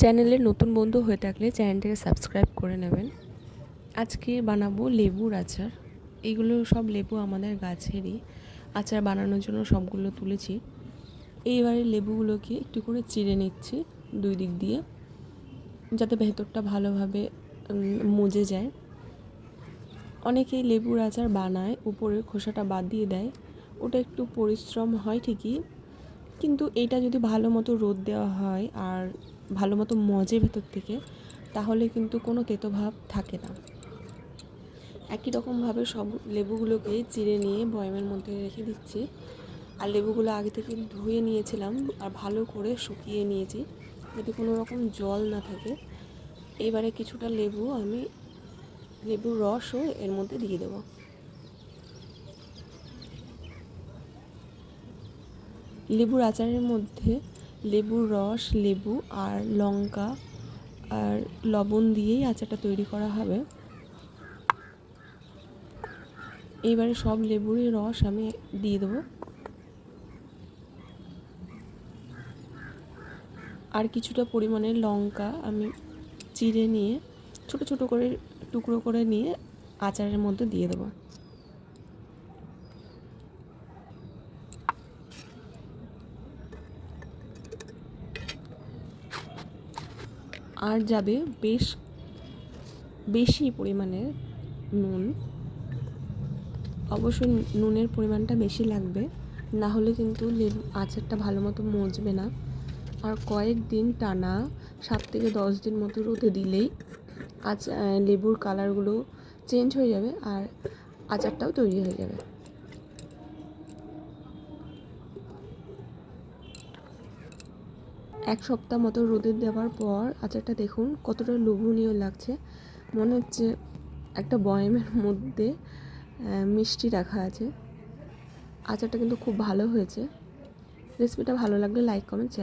চ্যানেলের নতুন বন্ধু হয়ে থাকলে চ্যানেলটাকে সাবস্ক্রাইব করে নেবেন। আজকে বানাবো লেবুর আচার। এইগুলো সব লেবু আমাদের গাছেরই আচার বানানোর জন্য সবগুলো তুলেছি। এইবারে লেবুগুলোকে একটু করে চিড়ে নিচ্ছি দুই দিক দিয়ে, যাতে ভেতরটা ভালোভাবে মজে যায়। অনেকেই লেবুর আচার বানায়, উপরের খোসাটা বাদ দিয়ে দেয়। ওটা একটু পরিশ্রম হয় ঠিকই কিন্তু এটা যদি ভালো মতো রোদ দেওয়া হয় আর ভালো মতো মজে ভেতর থেকে, তাহলে কিন্তু কোনো তেতো ভাব থাকে না। একই রকমভাবে সব লেবুগুলোকে চিড়ে নিয়ে বয়মের মধ্যে রেখে দিচ্ছি। আর লেবুগুলো আগে থেকে ধুয়ে নিয়েছিলাম আর ভালো করে শুকিয়ে নিয়েছি, যাতে কোনো রকম জল না থাকে। এবারে কিছুটা লেবু আমি, লেবুর রসও এর মধ্যে দিয়ে দেবো। লেবুর আচারের মধ্যে লেবুর রস, লেবু আর লঙ্কা আর লবণ দিয়েই আচারটা তৈরি করা হবে। এবারে সব লেবুরই রস আমি দিয়ে দেবো। আর কিছুটা পরিমাণে লঙ্কা আমি চিড়ে নিয়ে ছোট ছোট করে টুকরো করে নিয়ে আচারের মধ্যে দিয়ে দেবো। আর যাবে বেশ, বেশি পরিমাণের নুন। অবশ্যই নুনের পরিমাণটা বেশি লাগবে, না হলে কিন্তু লেবু আচারটা ভালো মতো মজবে না। আর কয়েক দিন টানা, সাত থেকে দশ দিন মতো রোদে দিলেই আচা, লেবুর কালারগুলো চেঞ্জ হয়ে যাবে আর আচারটাও তৈরি হয়ে যাবে। এক সপ্তাহ মতো রোদে দেওয়ার পর আচারটা দেখুন, কতটা লোভনীয় লাগছে। মনে হচ্ছে একটা বয়ামের মধ্যে মিষ্টি রাখা আছে। আচারটা কিন্তু খুব ভালো হয়েছে। রেসিপিটা ভালো লাগলে লাইক, কমেন্ট শেয়ার